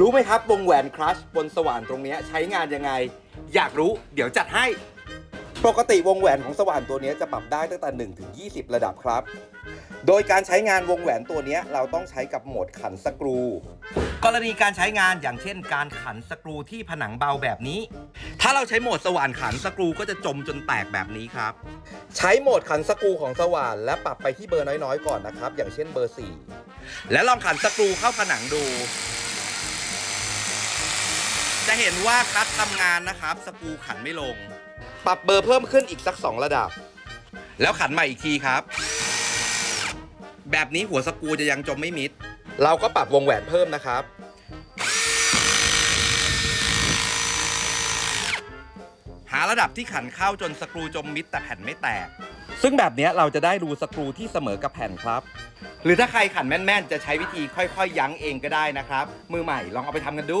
รู้ไหมครับวงแหวนครัชบนสว่านตรงเนี้ยใช้งานยังไง อยากรู้เดี๋ยวจัดให้ ปกติวงแหวนของสว่านตัวเนี้ยจะปรับได้ตั้งแต่ 1 ถึง 20 ระดับครับ โดยการใช้งานวงแหวนตัวเนี้ยเราต้องใช้กับโหมดขันสกรู กรณีการใช้งานอย่างเช่น การขันสกรูที่ผนังเบาแบบนี้ ถ้าเราใช้โหมดสว่านขันสกรูก็จะจมจนแตกแบบนี้ครับ ใช้โหมดขันสกรูของสว่านและปรับไปที่เบอร์น้อยๆ ก่อนนะครับ อย่างเช่นเบอร์ 4 แล้วลองขันสกรูเข้าผนังดู จะเห็นว่าคัดทำงานนะครับ สกรูขันไม่ลง ปรับเบอร์เพิ่มขึ้นอีกสัก 2 ระดับ แล้วขันใหม่อีกทีครับ แบบนี้หัวสกรูจะยังจมไม่มิด เราก็ปรับวงแหวนเพิ่มนะครับ หาระดับที่ขันเข้าจนสกรูจมมิดแต่แผ่นไม่แตก ซึ่งแบบเนี้ยเราจะได้รูสกรูที่เสมอกับแผ่นครับ หรือถ้าใครขันแม่นๆ จะใช้วิธีค่อยๆ ยั้งเองก็ได้นะครับ มือใหม่ลองเอาไปทำกันดู